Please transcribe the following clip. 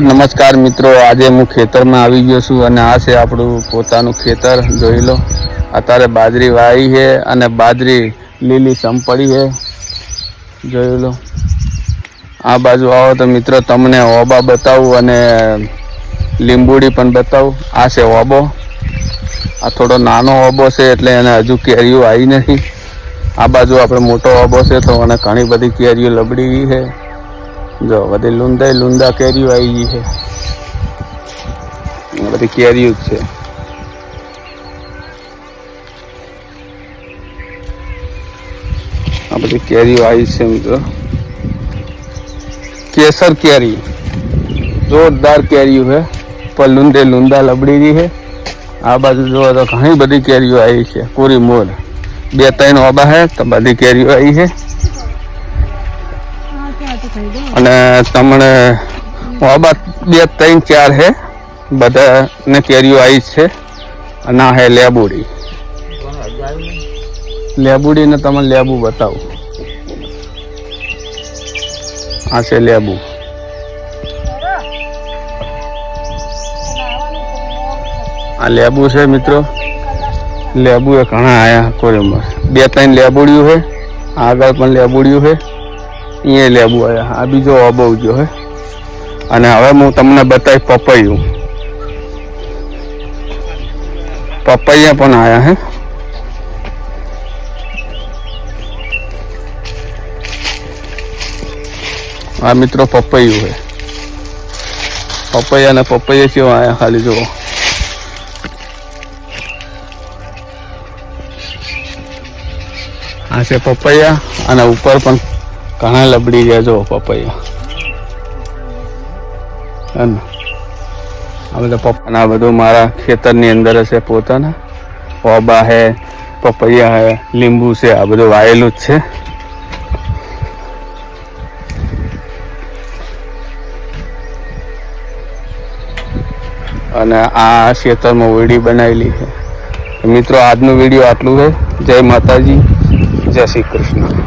નમસ્કાર મિત્રો, આજે હું ખેતરમાં આવી ગયો છું અને આ છે આપણું પોતાનું ખેતર, જોઈ લો. અત્યારે બાજરી વાવી છે અને બાજરી લીલી સંપડી છે. જોઈ લો. આ બાજુ આવો તો મિત્રો, તમને ઓબા બતાવું અને લીંબુડી પણ બતાવું. આ છે ઓબો. આ થોડો નાનો ઓબો છે એટલે એને હજુ કેરીઓ આવી નથી. આ બાજુ આપણે મોટો ઓબો છે તો એને ઘણી બધી કેરીઓ લબડી છે. જો, બધી લુંદાઈ લુંદા કેરીઓ આવી ગઈ છે. બધી કેરીઓ જ છે. આ બધી કેરીઓ આવી છે મિત્રો. કેસર કેરી. જોરદાર કેરીઓ છે. પર લુંદે લુંદા લબડી ગઈ છે. આ બાજુ જોવો તો ઘણી બધી કેરીઓ આવી છે. પૂરી મોર. બે, ત્રણ ઓબા છે તો બધી કેરીઓ આવી છે. અને તમને વાબા બે, ત્રણ, ચાર છે બધા ને કેરીઓ આવી છે. અને હે લેબુડી. લેબુડી ને તમને લેબુ બતાવો. આ છે લેબુ. આ લેબુ છે મિત્રો. લેબુ એ ઘણા આયા કોરેમર બે, ત્રણ લેબુડિયું છે આગળ પણ લેબુડિયું છે અહીંયા લેબુ આવ્યા આ બીજો અબવ જો હે. અને હવે હું તમને બતાવી પપૈયું. પપૈયા પણ આવ્યા હે. આ મિત્રો પપૈયું છે પપૈયા ને પપૈયા કેવા આયા ખાલી જુઓ. આ છે પપૈયા અને ઉપર પણ ઘણા લબડી ગયા જો પપૈયા. આ બધા પપ્પાના બધું મારા ખેતરની અંદર હશે પોતાના. ઓબા હે, પપૈયા હે, લીંબુ છે, આ બધું વાયેલું જ છે. અને આ ખેતરમાં ઓયડી બનાવેલી છે. મિત્રો, આજનું વીડિયો આટલું છે. જય માતાજી. જય શ્રી કૃષ્ણ.